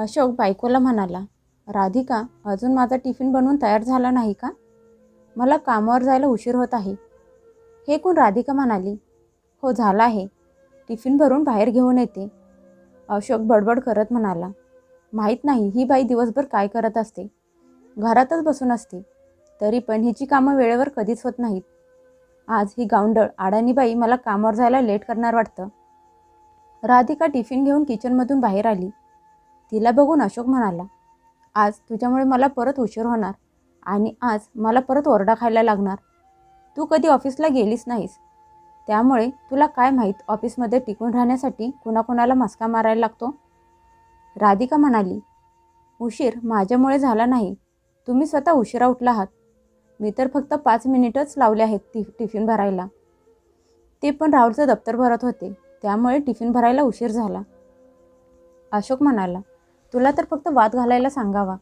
अशोक बायकोला म्हणाला राधिका अजून माझा टिफिन बनवून तयार झाला नाही का? मला कामावर जायला उशीर होत आहे. हे कोण राधिका म्हणाली? हो झाला आहे. टिफिन भरून बाहेर घेऊन येते. अशोक बडबड करत म्हणाला माहीत नाही ही बाई दिवसभर काय करत असते? घरातच बसून असते. तरी पण हिची कामं वेळेवर कधीच होत नाहीत. आज ही गावंडळ अडाणी बाई मला कामावर जायला लेट करणार वाटतं. राधिका टिफिन घेऊन किचनमधून बाहेर आली. तिला बघून अशोक म्हणाला आज तुझ्यामुळे मला परत उशीर होणार आणि आज मला परत ओरडा खायला लागणार. तू कधी ऑफिसला गेलीस नाहीस. त्यामुळे तुला काय माहीत ऑफिसमध्ये टिकून राहण्यासाठी कुणाकुणाला मस्का मारायला लागतो? राधिका म्हणाली उशीर माझ्यामुळे झाला नाही. तुम्ही स्वतः उशिरा उठला आहात. मी तर फक्त पाच मिनिटच लावले आहेत टि टिफिन भरायला. ते पण राहुलचं दप्तर भरत होते. त्यामुळे टिफिन भरायला उशीर झाला. अशोक म्हणाला तुला तर फक्त वाद घालायला सांगावा.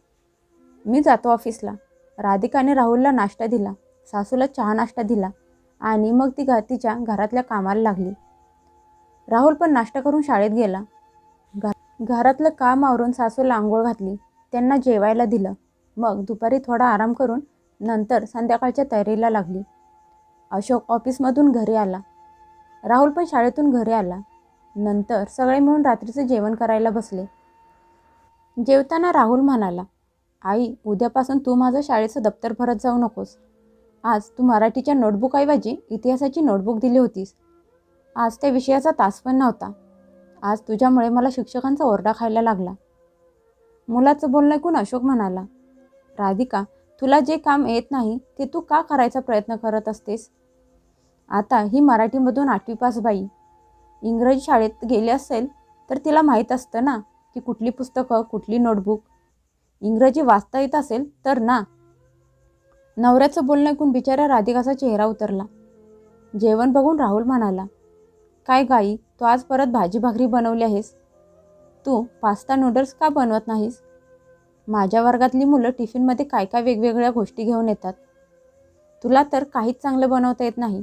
मी जातो ऑफिसला. राधिकाने राहुलला नाश्ता दिला. सासूला चहा नाश्ता दिला. आणि मग ती घा तिच्या घरातल्या कामाला लागली. राहुल पण नाश्ता करून शाळेत गेला. घ घरातलं काम आवरून सासूला आंघोळ घातली. त्यांना जेवायला दिलं. मग दुपारी थोडा आराम करून नंतर संध्याकाळच्या तयारीला लागली. अशोक ऑफिसमधून घरी आला. राहुल पण शाळेतून घरी आला. नंतर सगळे मिळून रात्रीचं जेवण करायला बसले. जेवताना राहुल म्हणाला आई उद्यापासून तू माझं शाळेचं दप्तर भरत जाऊ नकोस. आज तू मराठीच्या नोटबुकऐवजी इतिहासाची नोटबुक दिली होतीस. आज त्या विषयाचा तास पण नव्हता. आज तुझ्यामुळे मला शिक्षकांचा ओरडा खायला लागला. मुलाचं बोलणं ऐकून अशोक म्हणाला राधिका तुला जे काम येत नाही ते तू का करायचा प्रयत्न करत असतेस? आता ही मराठीमधून आठवी पास बाई. इंग्रजी शाळेत गेली असेल तर तिला माहीत असतं ना. की कुठली पुस्तकं कुठली नोटबुक इंग्रजी वाचता येत असेल तर ना. नवऱ्याचं बोलणं ऐकून बिचाऱ्या राधिकाचा चेहरा उतरला. जेवण बघून राहुल म्हणाला काय गाई तू आज परत भाजी भाकरी बनवली आहेस? तू पास्ता नूडल्स का बनवत नाहीस? माझ्या वर्गातली मुलं टिफिनमध्ये काय काय वेगवेगळ्या गोष्टी घेऊन येतात. तुला तर काहीच चांगलं बनवता येत नाही.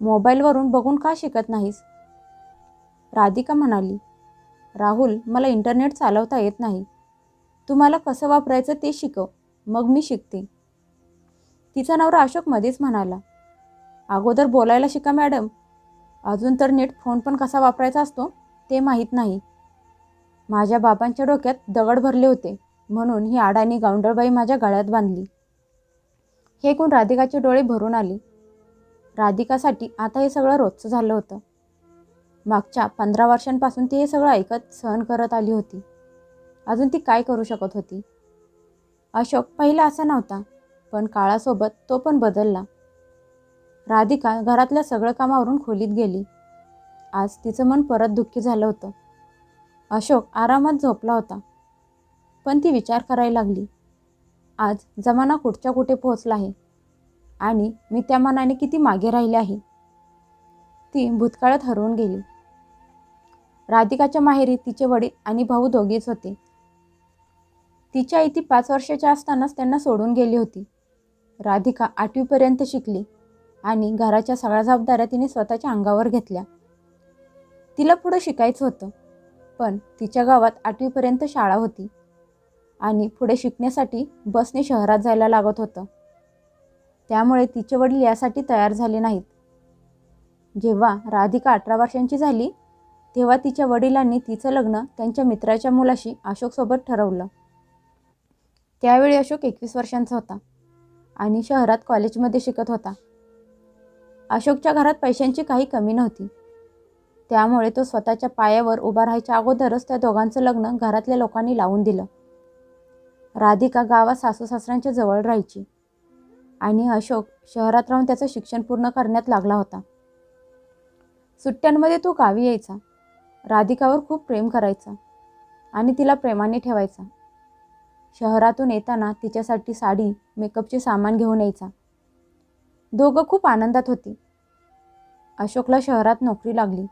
मोबाईलवरून बघून का शिकत नाहीस? राधिका म्हणाली राहुल मला इंटरनेट चालवता येत नाही. तुम्हाला कसं वापरायचं ते शिकव मग मी शिकते. तिचा नवरा अशोक मध्येच म्हणाला अगोदर बोलायला शिका मॅडम. अजून तर नीट फोन पण कसा वापरायचा असतो ते माहीत नाही. माझ्या बाबांच्या डोक्यात दगड भरले होते म्हणून ही अडाणी गावंडळबाई माझ्या गळ्यात बांधली. हे ऐकून राधिकाचे डोळे भरून आले. राधिकासाठी आता हे सगळं रोजचं झालं होतं. मागच्या पंधरा वर्षांपासून ती हे सगळं ऐकत सहन करत आली होती. अजून ती काय करू शकत होती? अशोक पहिला असा नव्हता पण काळासोबत तो पण बदलला. राधिका घरातल्या सगळं कामावरून खोलीत गेली. आज तिचं मन परत दुःखी झालं होतं. अशोक आरामात झोपला होता पण ती विचार करायला लागली. आज जमाना कुठच्या कुठे पोहोचला आहे? आणि मी त्या मनाने किती मागे राहिले आहे? ती भूतकाळात हरवून गेली. राधिकाच्या माहेरी तिचे वडील आणि भाऊ दोघेच होते. तिच्या आई ती पाच वर्षाच्या असतानाच त्यांना सोडून गेली होती. राधिका आठवीपर्यंत शिकली आणि घराच्या सगळ्या जबाबदाऱ्या तिने स्वतःच्या अंगावर घेतल्या. तिला पुढं शिकायचं होतं पण तिच्या गावात आठवीपर्यंत शाळा होती आणि पुढे शिकण्यासाठी बसने शहरात जायला लागत होतं. त्यामुळे तिचे वडील यासाठी तयार झाले नाहीत. जेव्हा राधिका अठरा वर्षांची झाली तेव्हा तिच्या वडिलांनी तिचं लग्न त्यांच्या मित्राच्या मुलाशी अशोकसोबत ठरवलं. त्यावेळी अशोक एकवीस वर्षांचा होता आणि शहरात कॉलेजमध्ये शिकत होता. अशोकच्या घरात पैशांची काही कमी नव्हती. त्यामुळे तो स्वतःच्या पायावर उभा राहायच्या अगोदरच त्या दोघांचं लग्न घरातल्या लोकांनी लावून दिलं. राधिका गावात सासू सासऱ्यांच्या जवळ राहायची आणि अशोक शहरात राहून त्याचं शिक्षण पूर्ण करण्यात लागला होता. सुट्ट्यांमध्ये तो गावी यायचा. राधिकावर खूप प्रेम करायचा आणि तिला प्रेमाने ठेवायचा. शहरातून येताना तिच्यासाठी साडी मेकअपचे सामान घेऊन यायचा. दोघं खूप आनंदात होती. अशोकला शहरात नोकरी लागली.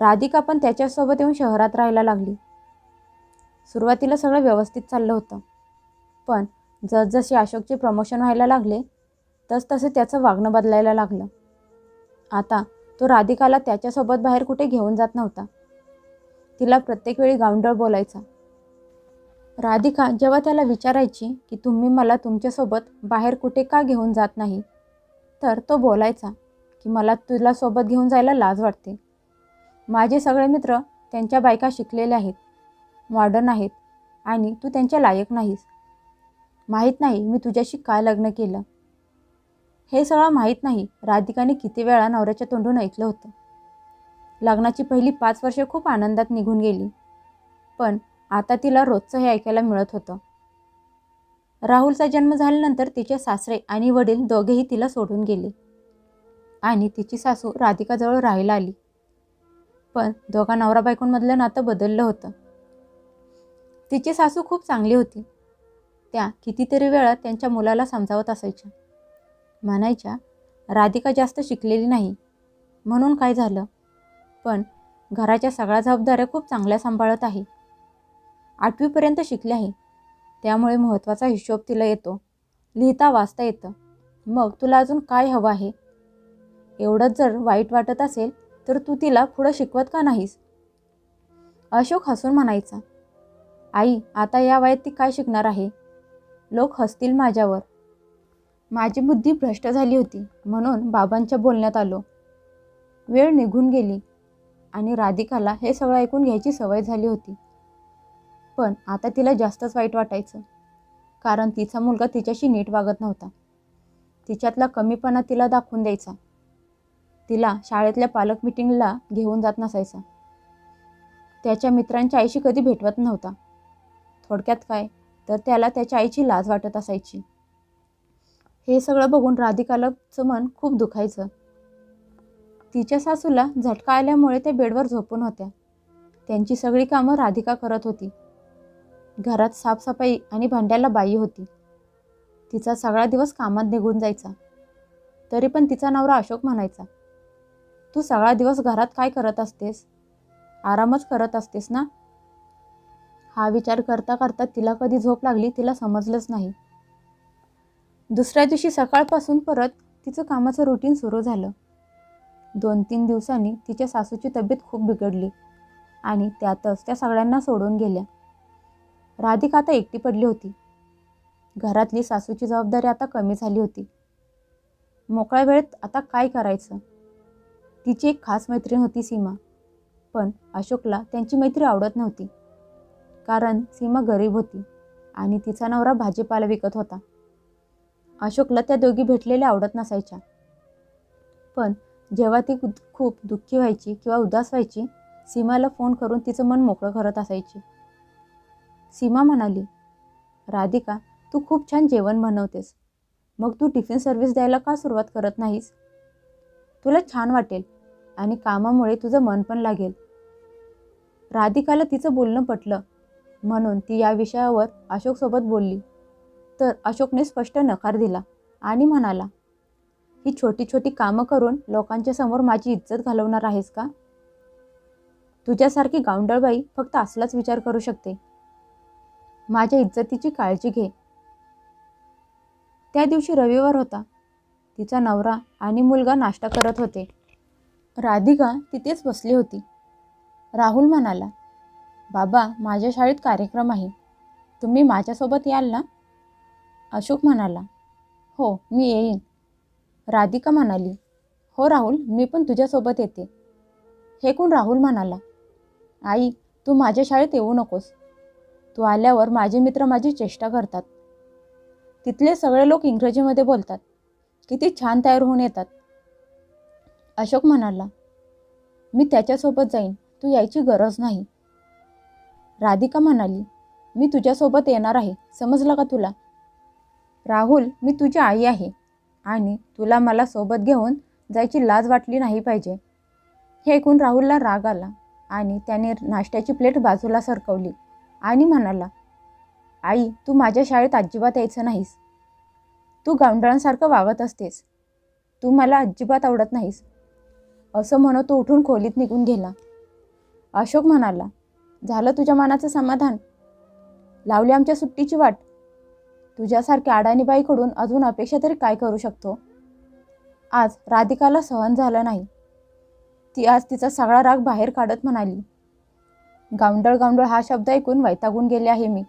राधिका पण त्याच्यासोबत येऊन शहरात राहायला लागली. सुरुवातीला सगळं व्यवस्थित चाललं होतं. पण जसजसे अशोकचे प्रमोशन व्हायला लागले तसतसे त्याचं वागणं बदलायला लागलं. आता तो राधिकाला त्याच्यासोबत बाहेर कुठे घेऊन जात नव्हता. तिला प्रत्येक वेळी गावंडळ बोलायचा. राधिका जेव्हा त्याला विचारायची की तुम्ही मला तुमच्यासोबत बाहेर कुठे का घेऊन जात नाही तर तो बोलायचा की मला तुला सोबत घेऊन जायला लाज वाटते. माझे सगळे मित्र त्यांच्या बायका शिकलेल्या आहेत मॉडर्न आहेत आणि तू त्यांच्या लायक नाहीस. माहीत नाही मी तुझ्याशी काय लग्न केलं. हे सगळं माहीत नाही. राधिकाने किती वेळा नवऱ्याच्या तोंडून ऐकलं होतं. लग्नाची पहिली पाच वर्षे खूप आनंदात निघून गेली. पण आता तिला रोजचं हे ऐकायला मिळत होतं. राहुलचा जन्म झाल्यानंतर तिचे सासरे आणि वडील दोघेही तिला सोडून गेले. आणि तिची सासू राधिकाजवळ राहायला आली. पण दोघा नवरा बायकोंमधलं नातं बदललं होतं. तिची सासू खूप चांगली होती. त्या कितीतरी वेळा त्यांच्या मुलाला समजावत असायच्या. म्हणायच्या राधिका जास्त शिकलेली नाही. म्हणून काय झालं? पण घराच्या सगळ्या जबाबदाऱ्या खूप चांगल्या सांभाळत आहे. आठवीपर्यंत शिकले आहे. त्यामुळे महत्त्वाचा हिशोब तिला येतो. लिहिता वाचता येतं. मग तुला अजून काय हवं आहे? एवढंच जर वाईट वाटत असेल तर तू तिला पुढं शिकवत का नाहीस? अशोक हसून म्हणायचा आई आता या वयात ती काय शिकणार आहे? लोक हसतील माझ्यावर. माझी बुद्धी भ्रष्ट झाली होती म्हणून बाबांच्या बोलण्यात आलो. वेळ निघून गेली आणि राधिकाला हे सगळं ऐकून घ्यायची सवय झाली होती. पण आता तिला जास्तच वाईट वाटायचं कारण तिचा मुलगा तिच्याशी नीट वागत नव्हता. तिच्यातला कमीपणा तिला दाखवून द्यायचा. तिला शाळेतल्या पालक मिटिंगला घेऊन जात नसायचा. त्याच्या मित्रांच्या आईशी कधी भेटवत नव्हता. थोडक्यात काय तर त्याला त्याच्या आईची लाज वाटत असायची. हे सगळं बघून राधिकालाचं मन खूप दुखायचं. तिच्या सासूला झटका आल्यामुळे त्या बेडवर झोपून होत्या. त्यांची सगळी कामं राधिका करत होती. घरात साफसफाई आणि भांड्याला बाई होती. तिचा सगळा दिवस कामात निघून जायचा. तरी पण तिचा नवरा अशोक म्हणायचा तू सगळा दिवस घरात काय करत असतेस? आरामच करत असतेस ना? हा विचार करता करता तिला कधी झोप लागली तिला समजलंच नाही. दुसऱ्या दिवशी सकाळपासून परत तिचं कामाचं रुटीन सुरू झालं. दोन तीन दिवसांनी तिच्या सासूची तब्येत खूप बिघडली आणि त्यातच त्या सगळ्यांना सोडून गेल्या. राधिका आता एकटी पडली होती. घरातली सासूची जबाबदारी आता कमी झाली होती. मोकळ्या वेळेत आता काय करायचं? तिची एक खास मैत्रीण होती सीमा पण अशोकला त्यांची मैत्री आवडत नव्हती. कारण सीमा गरीब होती आणि तिचा नवरा भाजीपाला विकत होता. अशोकला त्या दोघी भेटलेल्या आवडत नसायच्या. पण जेव्हा ती खूप- दुःखी व्हायची किंवा उदास व्हायची सीमाला फोन करून तिचं मन मोकळं करत असायची. सीमा म्हणाली राधिका तू खूप छान जेवण बनवतेस. मग तू टिफिन सर्व्हिस द्यायला का सुरुवात करत नाहीस? तुला छान वाटेल आणि कामामुळे तुझं मन पण लागेल. राधिकाला तिचं बोलणं पटलं म्हणून ती या विषयावर अशोकसोबत बोलली. तर अशोकने स्पष्ट नकार दिला आणि म्हणाला ही छोटी छोटी कामं करून लोकांच्या समोर माझी इज्जत घालवणार आहेस का? तुझ्यासारखी गावंडळबाई फक्त असलाच विचार करू शकते. माझ्या इज्जतीची काळजी घे. त्या दिवशी रविवार होता. तिचा नवरा आणि मुलगा नाश्ता करत होते. राधिका तिथेच बसली होती. राहुल म्हणाला बाबा माझ्या शाळेत कार्यक्रम आहे. तुम्ही माझ्यासोबत याल ना? अशोक म्हणाला हो मी येईन. राधिका म्हणाली हो राहुल मी पण तुझ्यासोबत येते. हे कोण? राहुल म्हणाला आई तू माझ्या शाळेत येऊ नकोस. तू आल्यावर माझे मित्र माझी चेष्टा करतात. तिथले सगळे लोक इंग्रजीमध्ये बोलतात. किती छान तयार होऊन येतात. अशोक म्हणाला मी त्याच्यासोबत जाईन. तू यायची गरज नाही. राधिका म्हणाली मी तुझ्यासोबत येणार आहे. समजलं का तुला? राहुल मी तुझी आई आहे आणि तुला मला सोबत घेऊन जायची लाज वाटली नाही पाहिजे. हे ऐकून राहुलला राग आला आणि त्याने नाश्त्याची प्लेट बाजूला सरकवली आणि म्हणाला आई तू माझ्या शाळेत अजिबात यायचं नाहीस. तू गावंडळांसारखं वागत असतेस. तू मला अजिबात आवडत नाहीस. असं म्हणत तो उठून खोलीत निघून गेला. अशोक म्हणाला झालं तुझ्या मनाचं समाधान? लावली आमच्या सुट्टीची वाट. तुझ्यासारख्या अडाणीबाईकडून अजून अपेक्षा तरी काय करू शकतो? आज राधिकाला सहन झालं नाही. ती आज तिचा सगळा राग बाहेर काढत म्हणाली गावंडळ गावंडळ हा शब्द ऐकून वैतागून गेले आहे मी.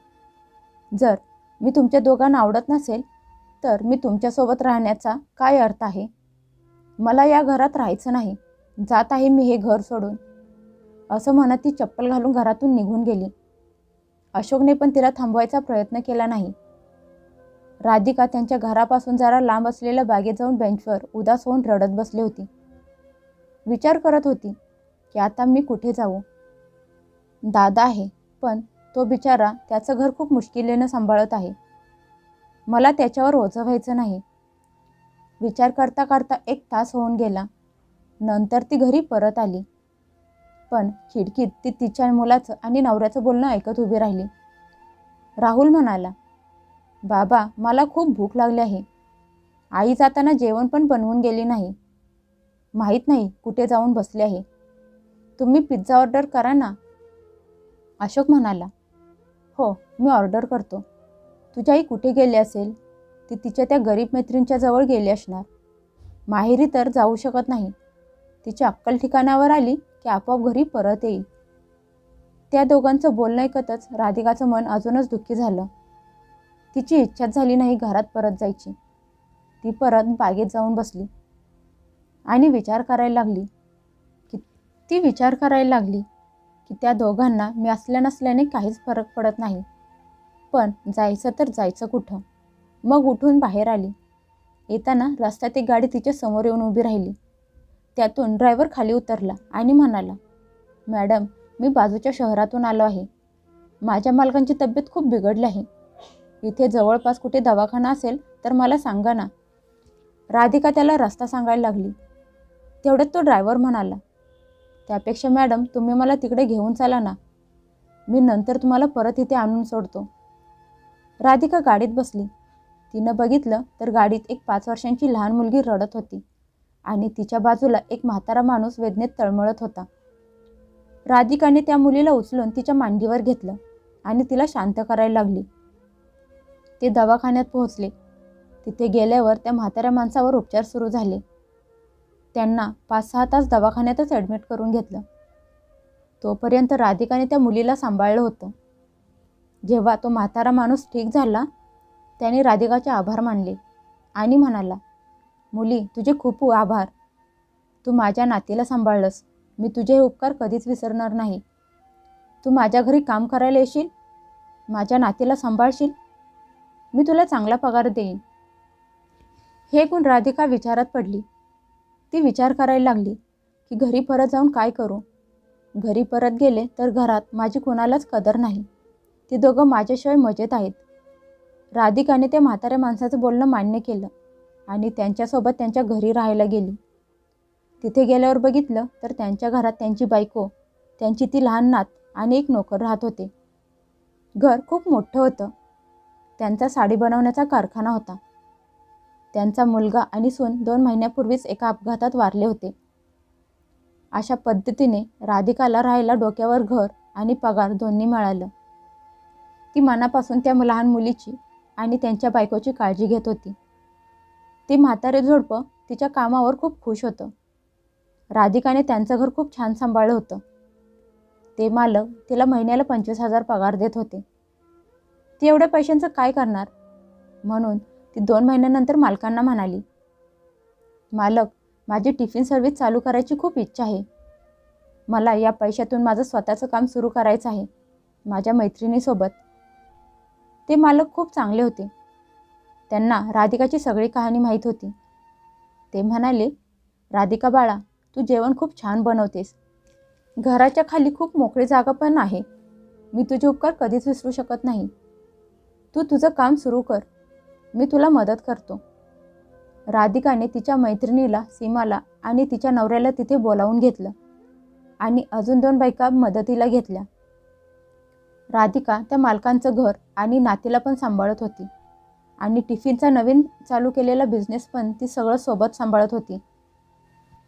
जर मी तुमच्या दोघांना आवडत नसेल तर मी तुमच्यासोबत राहण्याचा काय अर्थ आहे? मला या घरात राहायचं नाही. जात आहे मी हे घर सोडून. असं म्हणत ती चप्पल घालून घरातून निघून गेली. अशोकने पण तिला थांबवायचा प्रयत्न केला नाही. राधिका त्यांच्या घरापासून जरा लांब असलेल्या बागेत जाऊन बेंचवर उदास होऊन रडत बसली होती. विचार करत होती की आता मी कुठे जाऊ दादा आहे पण तो बिचारा त्याचं घर खूप मुश्किलीनं सांभाळत आहे. मला त्याच्यावर ओझं व्हायचं नाही. विचार करता करता एक तास होऊन गेला. नंतर ती घरी परत आली. पण खिडकीत ती तिच्या मुलाचं आणि नवऱ्याचं बोलणं ऐकत उभी राहिली. राहुल म्हणाला बाबा मला खूप भूक लागली आहे. आई जाताना जेवण पण बनवून गेली नाही. माहीत नाही कुठे जाऊन बसले आहे. तुम्ही पिझ्झा ऑर्डर करा ना? अशोक म्हणाला. हो मी ऑर्डर करतो. तुझी आई कुठे गेली असेल? ती तिच्या त्या गरीब मैत्रिणीच्या जवळ गेली असणार. माहेरी तर जाऊ शकत नाही. तिची अक्कल ठिकाणावर आली की आपोआप घरी परत येईल. त्या दोघांचं बोलणं ऐकतच राधिकाचं मन अजूनच दुःखी झालं. तिची इच्छाच झाली नाही घरात परत जायची. ती परत बागेत जाऊन बसली. आणि विचार करायला लागली की ती विचार करायला लागली की त्या दोघांना मी असल्या नसल्याने काहीच फरक पडत नाही. पण जायचं तर जायचं कुठं? मग उठून बाहेर आली. येताना रस्त्यात एक गाडी तिच्या समोर येऊन उभी राहिली. त्यातून ड्रायव्हर खाली उतरला आणि म्हणाला मॅडम मी बाजूच्या शहरातून आलो आहे. माझ्या मालकांची तब्येत खूप बिघडली आहे. इथे जवळपास कुठे दवाखाना असेल तर मला सांगा ना. राधिका त्याला रस्ता सांगायला लागली. तेवढ्यात तो ड्रायव्हर म्हणाला त्यापेक्षा मॅडम तुम्ही मला तिकडे घेऊन चाला ना. मी नंतर तुम्हाला परत इथे आणून सोडतो. राधिका गाडीत बसली. तिनं बघितलं तर गाडीत एक पाच वर्षांची लहान मुलगी रडत होती आणि तिच्या बाजूला एक म्हातारा माणूस वेदनेत तळमळत होता. राधिकाने त्या मुलीला उचलून तिच्या मांडीवर घेतलं आणि तिला शांत करायला लागली. ते दवाखान्यात पोहोचले. तिथे गेल्यावर त्या म्हाताऱ्या माणसावर उपचार सुरू झाले. त्यांना पाच सहा तास दवाखान्यातच ॲडमिट करून घेतलं. तोपर्यंत राधिकाने त्या मुलीला सांभाळलं होतं. जेव्हा तो म्हातारा माणूस ठीक झाला त्याने राधिकाचे आभार मानले आणि म्हणाला मुली तुझे खूप आभार. तू माझ्या नातीला सांभाळलंस. मी तुझे हे उपकार कधीच विसरणार नाही. तू माझ्या घरी काम करायला येशील? माझ्या नातीला सांभाळशील? मी तुला चांगला पगार देईन. हे गुण राधिका विचारात पडली. ती विचार करायला लागली की घरी परत जाऊन काय करू? घरी परत गेले तर घरात माझी कोणालाच कदर नाही. ती दोघं माझ्याशिवाय मजेत आहेत. राधिकाने त्या म्हाताऱ्या माणसाचं बोलणं मान्य केलं आणि त्यांच्यासोबत त्यांच्या घरी राहायला गेली. तिथे गेल्यावर बघितलं तर त्यांच्या घरात त्यांची बायको त्यांची ती लहान नात आणि एक नोकर राहत होते. घर खूप मोठं होतं. त्यांचा साडी बनवण्याचा कारखाना होता. त्यांचा मुलगा आणि सून दोन महिन्यापूर्वीच एका अपघातात वारले होते. अशा पद्धतीने राधिकाला राहायला डोक्यावर घर आणि पगार दोन्ही मिळालं. ती मनापासून त्या लहान मुलीची आणि त्यांच्या बायकोची काळजी घेत होती. ती म्हातारे जोडपं तिच्या कामावर खूप खुश होतं. राधिकाने त्यांचं घर खूप छान सांभाळलं होतं. ते मालक तिला महिन्याला पंचवीस हजार पगार देत होते. ती एवढ्या पैशांचं काय करणार? म्हणून ती दोन महिन्यानंतर मालकांना म्हणाली मालक माझी टिफिन सर्व्हिस चालू करायची खूप इच्छा आहे. मला या पैशातून माझं स्वतःचं काम सुरू करायचं आहे माझ्या मैत्रिणीसोबत. ते मालक खूप चांगले होते. त्यांना राधिकाची सगळी कहाणी माहीत होती. ते म्हणाले राधिका बाळा तू जेवण खूप छान बनवतेस. घराच्या खाली खूप मोकळी जागा पण आहे. मी तुझे उपकार कधीच विसरू शकत नाही. तू तुझं काम सुरू कर. मी तुला मदत करतो. राधिकाने तिच्या मैत्रिणीला सीमाला आणि तिच्या नवऱ्याला तिथे बोलावून घेतलं आणि अजून दोन बायका मदतीला घेतल्या. राधिका त्या मालकांचं घर आणि नातीला पण सांभाळत होती आणि टिफिनचा नवीन चालू केलेला बिझनेस पण ती सगळं सोबत सांभाळत होती.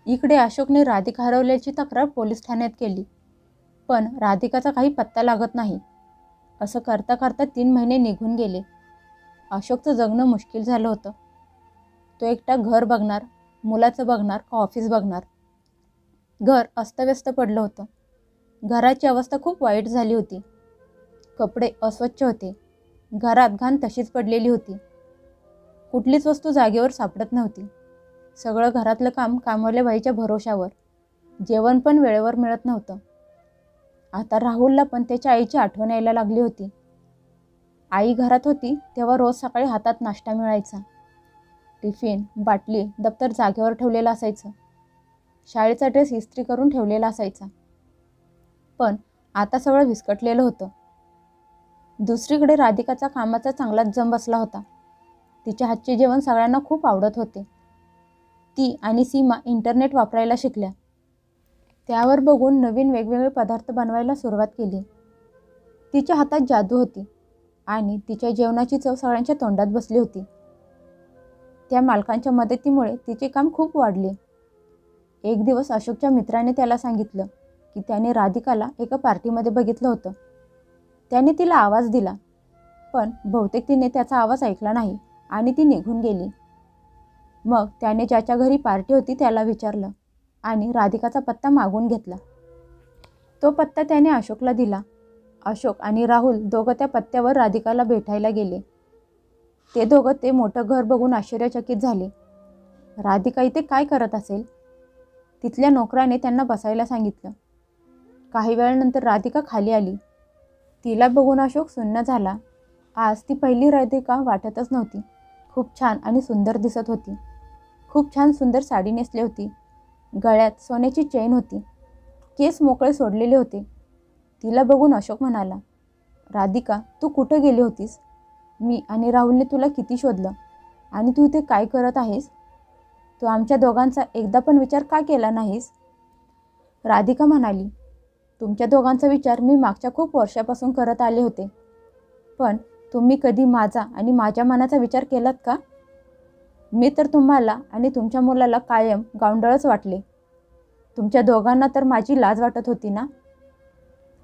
इकडे अशोकने राधिका हरवल्याची तक्रार पोलीस ठाण्यात केली. पण राधिकाचा काही पत्ता लागत नाही. असं करता करता तीन महिने निघून गेले. अशोकचं जगणं मुश्किल झालं होतं. तो एकटा घर बघणार मुलाचं बघणार का ऑफिस बघणार? घर अस्तव्यस्त पडलं होतं. घराची अवस्था खूप वाईट झाली होती. कपडे अस्वच्छ होते. घरात घाण तशीच पडलेली होती. कुठलीच वस्तू जागेवर सापडत नव्हती. सगळं घरातलं काम कामवाल्या बाईच्या भरोशावर. जेवण पण वेळेवर मिळत नव्हतं. आता राहुलला पण त्याच्या आईची आठवण यायला लागली होती. आई घरात होती तेव्हा रोज सकाळी हातात नाश्ता मिळायचा. टिफिन बाटली दप्तर जागेवर ठेवलेलं असायचं. शाळेचा ड्रेस इस्त्री करून ठेवलेला असायचा. पण आता सगळं विस्कटलेलं होतं. दुसरीकडे राधिकाचा कामाचा चांगलाच जम बसला होता. तिच्या हातचे जेवण सगळ्यांना खूप आवडत होते. ती आणि सीमा इंटरनेट वापरायला शिकल्या. त्यावर बघून नवीन वेगवेगळे पदार्थ बनवायला सुरुवात केली. तिच्या हातात जादू होती आणि तिच्या जेवणाची चव सगळ्यांच्या तोंडात बसली होती. त्या मालकांच्या मदतीमुळे तिचे काम खूप वाढले. एक दिवस अशोकच्या मित्राने त्याला सांगितलं की त्याने राधिकाला एका पार्टीमध्ये बघितलं होतं. त्याने तिला आवाज दिला पण बहुतेक तिने त्याचा आवाज ऐकला नाही आणि ती निघून गेली. मग त्याने ज्याच्या घरी पार्टी होती त्याला विचारलं आणि राधिकाचा पत्ता मागून घेतला. तो पत्ता त्याने अशोकला दिला. अशोक आणि राहुल दोघं त्या पत्त्यावर राधिकाला भेटायला गेले. ते दोघं ते मोठं घर बघून आश्चर्यचकित झाले. राधिका इथे काय करत असेल? तिथल्या नोकराने त्यांना बसायला सांगितलं. काही वेळानंतर राधिका खाली आली. तिला बघून अशोक सुन्न झाला. आज ती पहिली राधिका वाटतच नव्हती. खूप छान आणि सुंदर दिसत होती. खूप छान सुंदर साडी नेसली होती. गळ्यात सोन्याची चेन होती. केस मोकळे सोडलेले होते. तिला बघून अशोक म्हणाला राधिका तू कुठं गेली होतीस? मी आणि राहुलने तुला किती शोधलं? आणि तू इथे काय करत आहेस? तू आमच्या दोघांचा एकदा पण विचार का केला नाहीस? राधिका म्हणाली तुमच्या दोघांचा विचार मी मागच्या खूप वर्षापासून करत आले होते. पण तुम्ही कधी माझा आणि माझ्या मनाचा विचार केलात का? मी तर तुम्हाला आणि तुमच्या मुलाला कायम गावंडळच वाटले. तुमच्या दोघांना तर माझी लाज वाटत होती ना?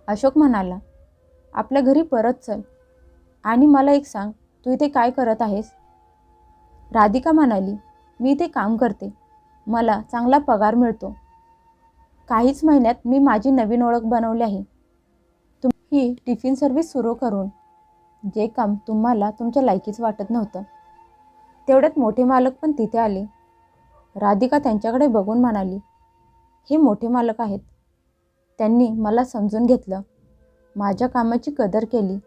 अशोक म्हणाला आपल्या घरी परत चल. आणि मला एक सांग तू इथे काय करत आहेस? राधिका म्हणाली मी इथे काम करते. मला चांगला पगार मिळतो. काहीच महिन्यात मी माझी नवीन ओळख बनवली आहे. तुम्ही टिफिन सर्व्हिस सुरू करून जे काम तुम्हाला तुमच्या लायकीच वाटत नव्हतं. तेवढ्यात मोठे मालक पण तिथे आले. राधिका त्यांच्याकडे बघून म्हणाली हे मोठे मालक आहेत. त्यांनी मला समजून घेतलं. माझ्या कामाची कदर केली.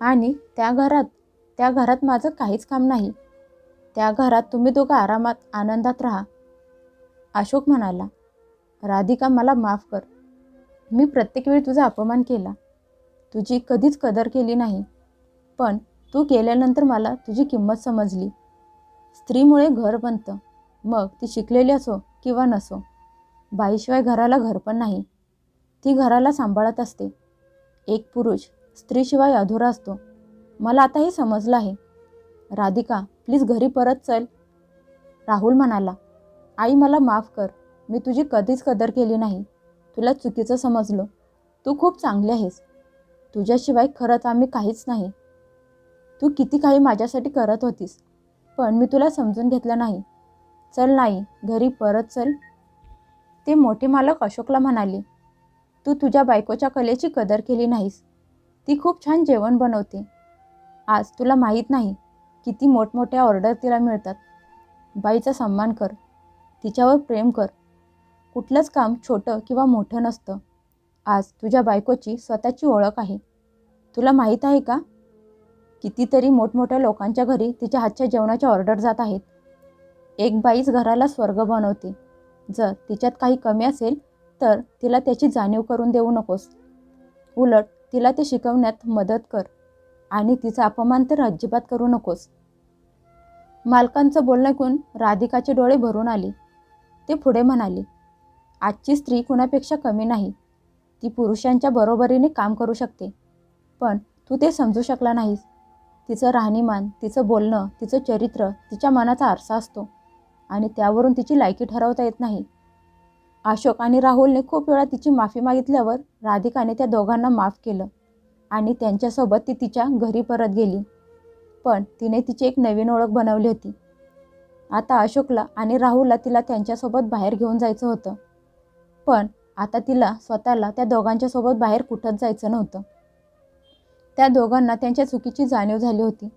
आणि त्या घरात त्या घरात माझं काहीच काम नाही. त्या घरात तुम्ही दोघं आरामात आनंदात राहा. अशोक म्हणाला राधिका मला माफ कर. मी प्रत्येक वेळी तुझा अपमान केला. तुझी कधीच कदर केली नाही. पण तू केल्यानंतर मला तुझी किंमत समजली. स्त्रीमुळे घर बनतं. मग ती शिकलेली असो किंवा नसो बाईशिवाय घराला घर पण नाही. ती घराला सांभाळत असते. एक पुरुष स्त्रीशिवाय अधुरा असतो. मला आता हे समजलं आहे. राधिका प्लीज घरी परत चल. राहुल म्हणाला आई मला माफ कर. मी तुझी कधीच कदर केली नाही. तुला चुकीचं समजलो. तू खूप चांगली आहेस. तुझ्याशिवाय खरंच आम्ही काहीच नाही. तू किती काही माझ्यासाठी करत होतीस. पण मी तुला समजून घेतलं नाही. चल नाही घरी परत चल. ते मोठे मालक अशोकला म्हणाले तू तुझ्या बायकोच्या कलेची कदर केली नाहीस. ती खूप छान जेवण बनवते. आज तुला माहीत नाही किती मोठमोठ्या ऑर्डर तिला मिळतात. बाईचा सन्मान कर. तिच्यावर प्रेम कर. कुठलंच काम छोटं किंवा मोठं नसतं. आज तुझ्या बायकोची स्वतःची ओळख आहे. तुला माहीत आहे का? कितीतरी मोठमोठ्या लोकांच्या घरी तिच्या हातच्या जेवणाच्या ऑर्डर जात आहेत. एक बाईच घराला स्वर्ग बनवते. जर तिच्यात काही कमी असेल तर तिला त्याची जाणीव करून देऊ नकोस. उलट तिला ते शिकवण्यात मदत कर आणि तिचा अपमान तर अजिबात करू नकोस. मालकांचं बोलणं ऐकून राधिकाचे डोळे भरून आले. ते पुढे म्हणाले आजची स्त्री कुणापेक्षा कमी नाही. ती पुरुषांच्या बरोबरीने काम करू शकते. पण तू ते समजू शकला नाहीस. तिचं राहणीमान तिचं बोलणं तिचं चरित्र तिच्या मनाचा आरसा असतो आणि त्यावरून तिची लायकी ठरवता येत नाही. अशोक आणि राहुलने खूप वेळा तिची माफी मागितल्यावर राधिकाने त्या दोघांना माफ केलं आणि त्यांच्यासोबत ती तिच्या घरी परत गेली. पण तिने तिची एक नवीन ओळख बनवली होती. आता अशोकला आणि राहुलला तिला त्यांच्यासोबत बाहेर घेऊन जायचं होतं. पण आता तिला स्वतःला त्या दोघांच्यासोबत बाहेर कुठंच जायचं नव्हतं. त्या दोघांना त्यांच्या चुकीची जाणीव झाली होती.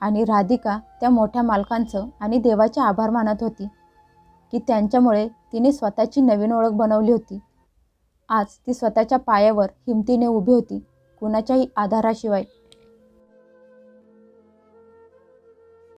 आणि राधिका त्या मोठ्या मालकांचं आणि देवाचे आभार मानत होती की त्यांच्यामुळे तिने स्वतःची नवीन ओळख बनवली होती. आज ती स्वतःच्या पायावर हिमतीने उभी होती कुणाच्याही आधाराशिवाय.